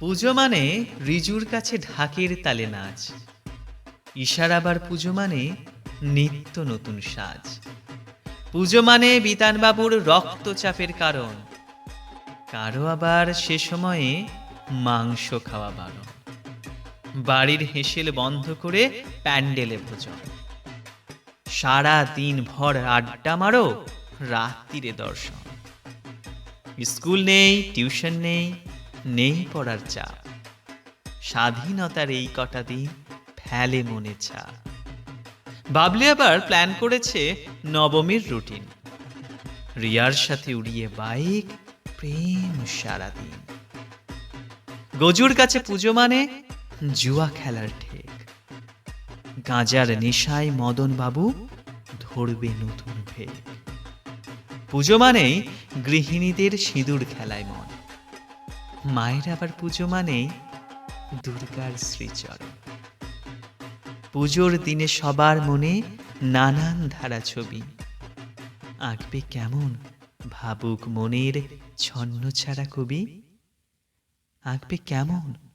পুজো মানে রিজুর কাছে ঢাকের তালে নাচ। ঈশার আবার পুজো মানে নিত্য নতুন সাজ। পুজো মানে বিতানবাবুর রক্তচাপের কারণ। কারও আবার সে সময়ে মাংস খাওয়া বারণ। বাড়ির হেসেল বন্ধ করে প্যান্ডেলে ভোজন। সারা দিন ভর আড্ডা মারো, রাত্রিরে দর্শন। স্কুল নেই, টিউশন নেই নেই পড়ার চাপ। স্বাধীনতার এই কটা দিন ফেলে মনে চাপ। বাবলি আবার প্ল্যান করেছে নবমীর রুটিন রিয়ার সাথে উড়িয়ে বাইক, প্রেম সারাদিন। গজুর কাছে পুজো মানে জুয়া খেলার ঠেক। গাঁজার নেশায় মদন বাবু ধরবে নতুন ভেগ পুজো মানেই গৃহিণীদের সিঁদুর খেলায় মন। মায়ের আবার পুজো মানেই দুর্গার শ্রীচরণ। পুজোর দিনে সবার মনে নানান ধারা ছবি। আঁকবে কেমন ভাবুক মনের ছন্ন ছাড়া কবি? আঁকবে কেমন